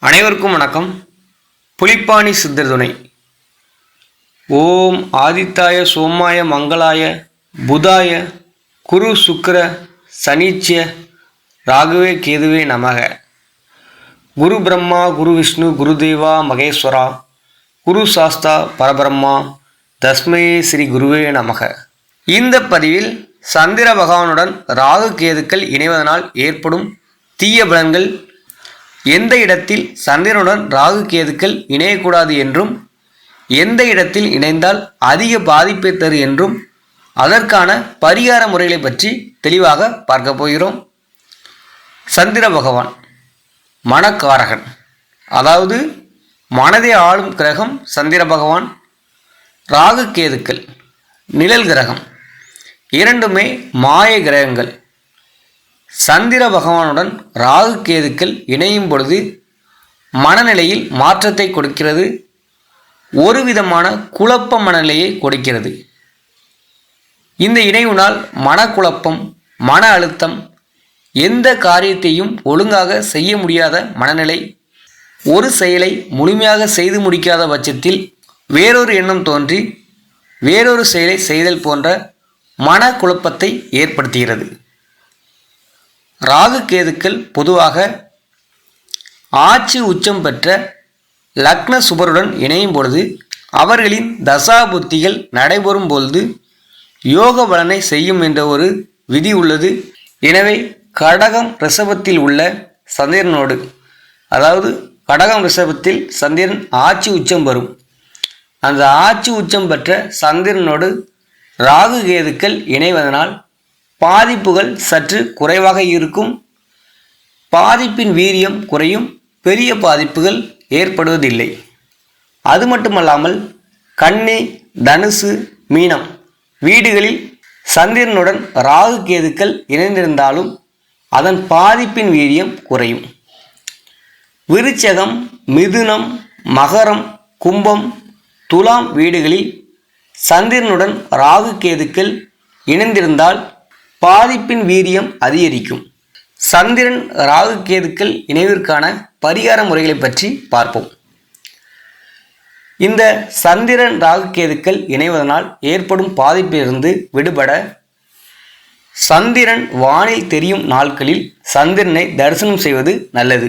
அனைவருக்கும் வணக்கம். புலிப்பாணி சித்தர் துணை ஓம் ஆதித்தாய சோமாய மங்களாய புதாய குரு சுக்கர சனீச்சிய ராகுவே கேதுவே நமக. குரு பிரம்மா குரு விஷ்ணு குரு தேவா மகேஸ்வரா குரு சாஸ்தா பரபிரம்மா தஸ்மே ஸ்ரீ குருவே நமக. இந்த பதிவில் சந்திர பகவானுடன் ராகு கேதுக்கள் இணைவதனால் ஏற்படும் தீய பலன்கள். எந்த இடத்தில் சந்திரனுடன் ராகு கேதுக்கள் இணையக்கூடாது என்றும் எந்த இடத்தில் இணைந்தால் அதிக பாதிப்பை தரும் என்றும் அதற்கான பரிகார முறைகளை பற்றி தெளிவாக பார்க்க போகிறோம். சந்திர பகவான் மனக்காரகன். அதாவது மனதை ஆளும் கிரகம் சந்திர பகவான். ராகு கேதுக்கள் நிழல் கிரகம். இரண்டுமே மாய கிரகங்கள். சந்திர பகவானுடன் ராகு கேதுக்கள் இணையும் பொழுது மனநிலையில் மாற்றத்தை கொடுக்கிறது. ஒரு விதமான குழப்ப மனநிலையை கொடுக்கிறது. இந்த இணைவுனால் மனக்குழப்பம் மன அழுத்தம் எந்த காரியத்தையும் ஒழுங்காக செய்ய முடியாத மனநிலை ஒரு செயலை முழுமையாக செய்து முடிக்காத பட்சத்தில் வேறொரு எண்ணம் தோன்றி வேறொரு செயலை செய்தல் போன்ற மனக்குழப்பத்தை ஏற்படுத்துகிறது. ராகு கேதுக்கள் பொதுவாக ஆட்சி உச்சம் பெற்ற லக்ன சுபருடன் இணையும் பொழுது அவர்களின் தசா புத்திகள் நடைபெறும் பொழுது யோக பலனை செய்யும் என்ற ஒரு விதி உள்ளது. எனவே கடகம் ரிஷபத்தில் உள்ள சந்திரனோடு அதாவது கடகம் ரிஷபத்தில் சந்திரன் ஆட்சி உச்சம் பெறும். அந்த ஆட்சி உச்சம் பெற்ற சந்திரனோடு ராகு கேதுக்கள் இணைவதனால் பாதிப்புகள் சற்று குறைவாக இருக்கும். பாதிப்பின் வீரியம் குறையும். பெரிய பாதிப்புகள் ஏற்படுவதில்லை. அது மட்டுமல்லாமல் கன்னி தனுசு மீனம் வீடுகளில் சந்திரனுடன் ராகு கேதுக்கள் இணைந்திருந்தாலும் அதன் பாதிப்பின் வீரியம் குறையும். விருச்சகம் மிதுனம் மகரம் கும்பம் துலாம் வீடுகளில் சந்திரனுடன் ராகு கேதுக்கள் இணைந்திருந்தால் பாதிப்பின் வீரியம் அதிகரிக்கும். சந்திரன் ராகு கேதுக்கள் இணைவிற்கான பரிகார முறைகளை பற்றி பார்ப்போம். இந்த சந்திரன் ராகு கேதுக்கள் இணைவதனால் ஏற்படும் பாதிப்பிலிருந்து விடுபட சந்திரன் வானில் தெரியும் நாட்களில் சந்திரனை தரிசனம் செய்வது நல்லது.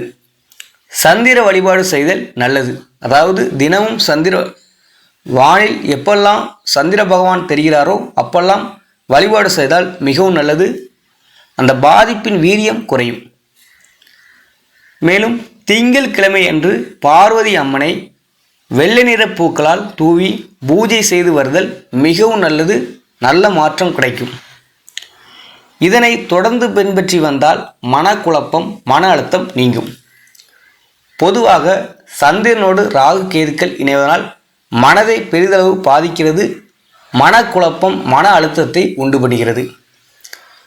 சந்திர வழிபாடு செய்தல் நல்லது. அதாவது தினமும் சந்திர வானில் எப்பெல்லாம் சந்திர பகவான் தெரிகிறாரோ அப்பெல்லாம் வழிபாடு செய்தால் மிகவும் நல்லது. அந்த பாதிப்பின் வீரியம் குறையும். மேலும் திங்கள் கிழமை அன்று பார்வதி அம்மனை வெள்ளை நிற பூக்களால் தூவி பூஜை செய்து வருதல் மிகவும் நல்லது நல்ல மாற்றம் கிடைக்கும். இதனை தொடர்ந்து பின்பற்றி வந்தால் மனக்குழப்பம் மன அழுத்தம் நீங்கும். பொதுவாக சந்திரனோடு ராகு கேதுக்கள் இணைவதனால் மனதை பெரிதளவு பாதிக்கிறது மனக்குழப்பம் மன அழுத்தத்தை உண்டுபடுகிறது.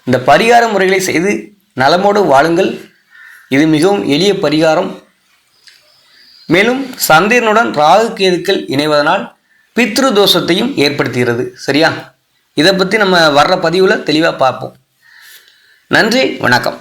இந்த பரிகார முறைகளை செய்து நலமோடு வாழுங்கள். இது மிகவும் எளிய பரிகாரம். மேலும் சந்திரனுடன் ராகு கேதுக்கள் இணைவதனால் பித்ரு தோஷத்தையும் ஏற்படுத்துகிறது. சரியா? இதை பற்றி நம்ம வர்ற பதிவில் தெளிவாக பார்ப்போம். நன்றி வணக்கம்.